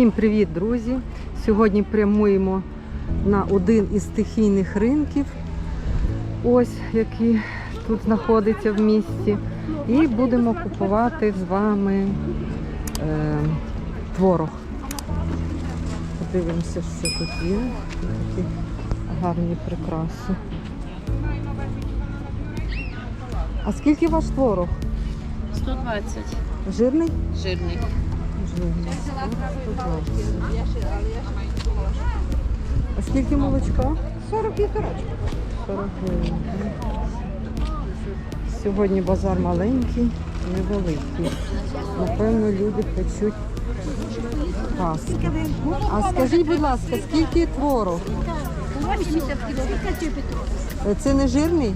Всім привіт, друзі! Сьогодні прямуємо на один із стихійних ринків, ось який тут знаходиться в місті. І будемо купувати з вами е, творог. Подивимося, що тут є. Такі гарні прикраси. А скільки ваш творог? 120. Жирний? Жирний. А скільки молочка? 40 півторачок. 40 гривень. Сьогодні базар маленький, невеликий. Напевно, люди хочуть пасти. А скажіть, будь ласка, скільки творог? 80 кіло. Скільки Петро? Це не жирний?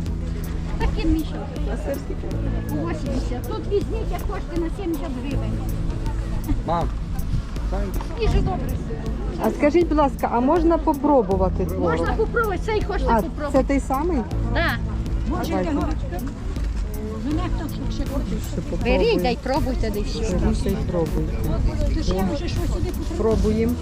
Таким мішок. А сир скільки? 80. Тут візьміть, як хочете, на 70 гривень. Мам, Свіже добре. А скажіть, будь ласка, а можна попробувати Можна творог? попробувати, цей хочете А, попробувати. це той самий? Да. Давайте. Ще Беріть, дай пробуйте, дай все. Беріть і пробуйте. Пробуємо.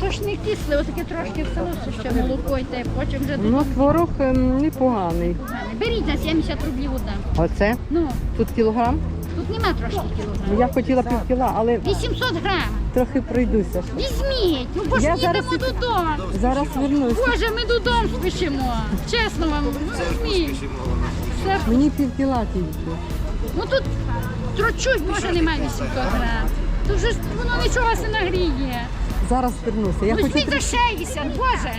То ж не кисле, отаке трошки в село, ще молоко йде, потім вже Ну, творог ем, непоганий. Беріть на 70 рублів одна. Оце? Ну, Тут кілограм? Тут нема трошки кілограм. Я хотіла пів кіла, але 800 грам. трохи пройдуся. ще. Візьміть, ну бо ж Я їдемо зараз додому. Зараз вернусь. Боже, ми додому спішимо. Чесно вам, ну візьміть. Все, Мені пів кіла тільки. ну тут трочуть, може немає 800 грам. Тут вже ж воно нічого вас не нагріє. Зараз вернуся. Я Ну хочу візьміть за 60, боже.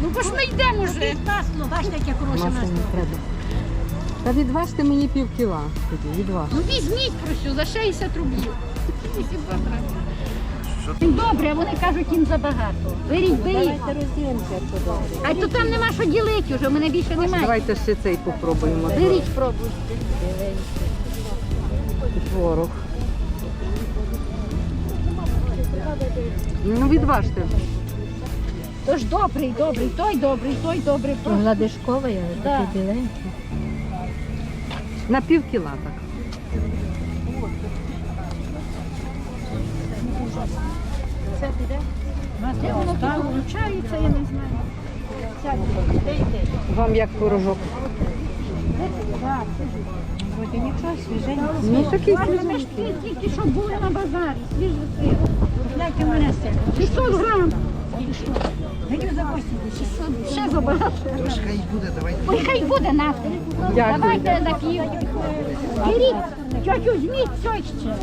Ну бо ж ми йдемо вже. Масло, бачите, яке хороше не треба. Та відважте мені пів кіла. Тоді, відважте. Ну візьміть просю за 60 рублів. 800 грам. Добре, а вони кажуть їм забагато. Беріть, беріть. А то там нема що ділити вже, у мене більше немає. Давайте ще цей попробуємо. Беріть, пробуйте. Творог. Ну, відважте. Тож добрий, добрий, той добрий, той добрий. Просто Гладишковий, Да. такий біленький. На пів кіла так. Де воно так вручається, я не знаю. Вам як творожок? Вроді нічого, свіженький. Ну, такий ми ж свіженький. тільки що були на базарі, свіжий сир. Гляньте мене сир. 600 грам. Грію за 80. Ще забагато. хай буде, давайте. Ой, хай буде нафти. Дякую. Давайте на пів. Беріть, тьотю, візьміть все ще.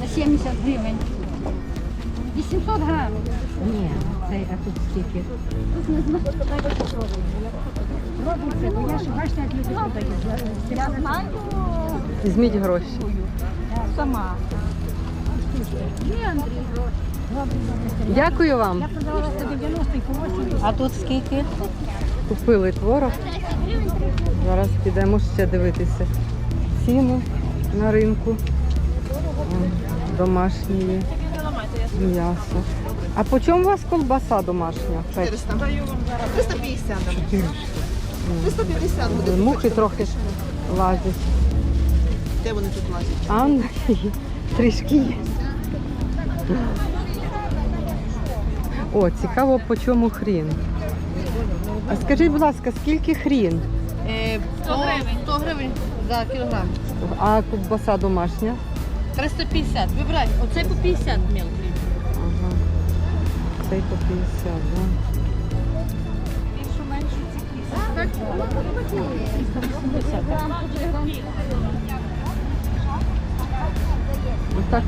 На 70 гривень. 800 грам. Ні, цей, а тут скільки? Пробуйте, бо я ж бачите, як люди продають. Я знаю. Візьміть гроші. Сама. Дякую вам. Я продавала за 90 і по 80. А тут скільки? Купили творог. Зараз підемо ще дивитися ціну на ринку. Домашнє м'ясо. А по чому у вас колбаса домашня? Печ? 350. 350 буде. Мухи трохи лазять. Де вони тут лазять? А трішки є. О, цікаво, по чому хрін. А скажіть, будь ласка, скільки хрін? 100 гривень. 100 гривень за кілограм. А ковбаса домашня? 350. Вибирай. Оцей по 50 мілкий. Ага. Цей по 50, так. да? Ну так,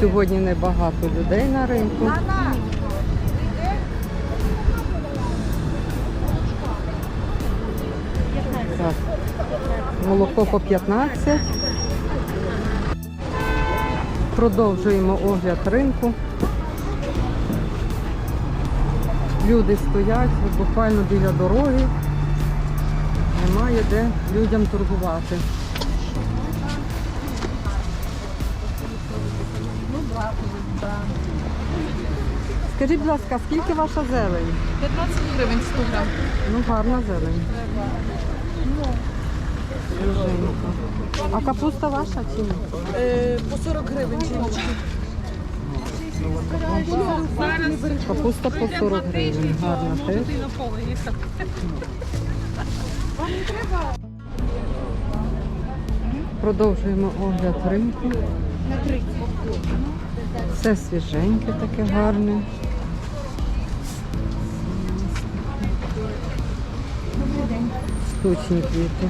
сьогодні небагато людей на ринку. Молоко по 15. Продовжуємо огляд ринку. Люди стоять буквально біля дороги. Немає де людям торгувати. Скажіть, будь ласка, скільки ваша зелень? 15 гривень 100 грам. Ну, гарна зелень. А капуста ваша чи ні? По 40 гривень жіночки. Капуста по 40 гривень. Гарна теж. Продовжуємо огляд ринку. Все свіженьке, таке гарне. Штучні квіти.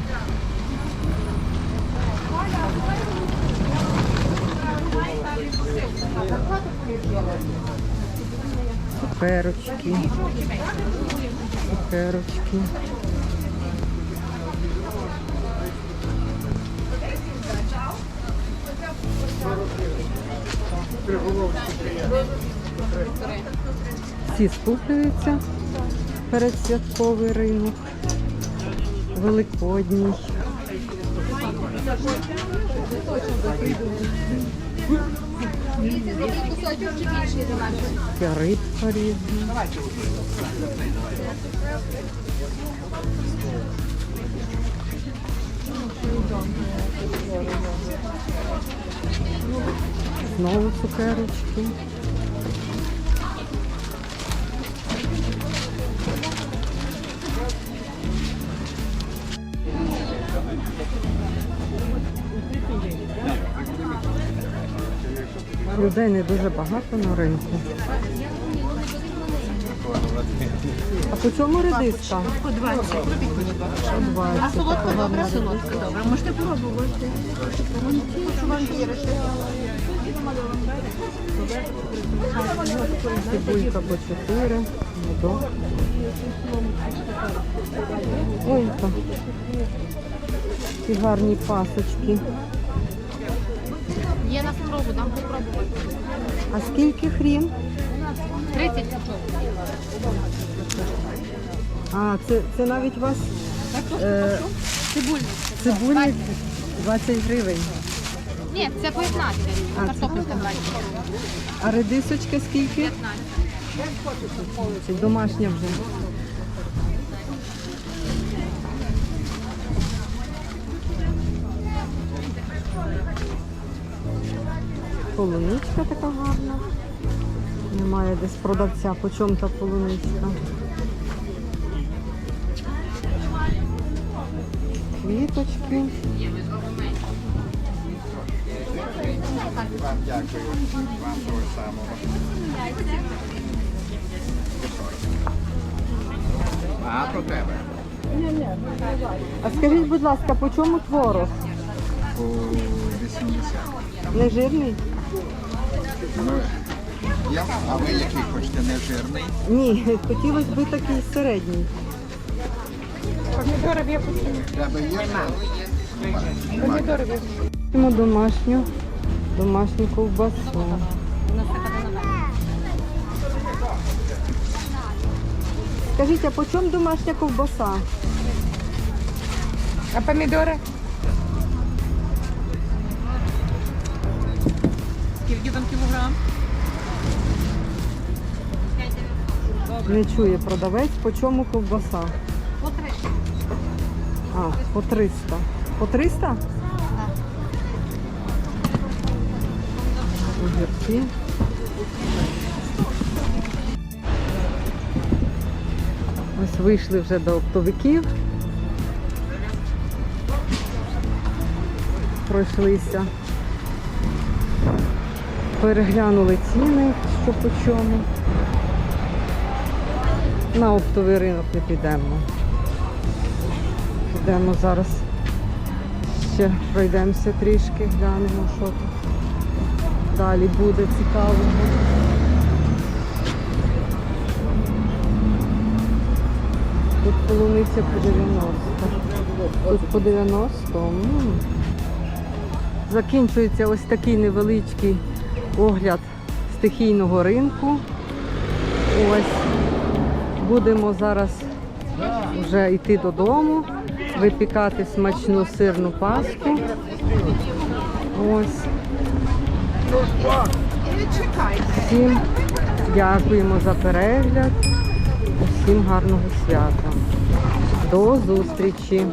Цукерочки. Цукерочки. Всі скуплюються передсвятковий ринок. Великодній. Є рибка різна. Знову цукерочки. Людей не дуже багато на ринку. А по чому редиска? По 20. По 20. А солодка добра, солодка добра. Можете пробувати. Цибулька по 4. Медок. Ой, яка. Ці гарні пасочки. Є на спробу, дам попробувати. А скільки хрін? 30 пучок. А, це, це навіть у вас е, Цибульник. цибульник 20 гривень. Ні, це по 15. А, це Картопелька 20. А редисочка скільки? 15. Це домашня вже. Полуничка така гарна. Немає десь продавця, по чому та полуничка. Квіточки. Багато тебе. А скажіть, будь ласка, по чому творог? По 80. Не жирний? Ну, а ви який хочете не жирний? Ні, хотілося б такий середній. Тебе є? Немає. Маємо домашню, домашню ковбасу. Скажіть, а по чому домашня ковбаса? А помідори? Скільки там кілограм? Не чує продавець, по чому ковбаса? По 300. А, по 300. По 300? Огірки. Ось вийшли вже до оптовиків. Пройшлися. Переглянули ціни, що по чому. На оптовий ринок не підемо. Підемо зараз. Ще пройдемося трішки, глянемо, що тут далі буде цікавого. Тут полуниця по 90. Тут по 90. м. Закінчується ось такий невеличкий огляд стихійного ринку. Ось. Будемо зараз вже йти додому, випікати смачну сирну пасту. Ось. Всім дякуємо за перегляд. Усім гарного свята. До зустрічі!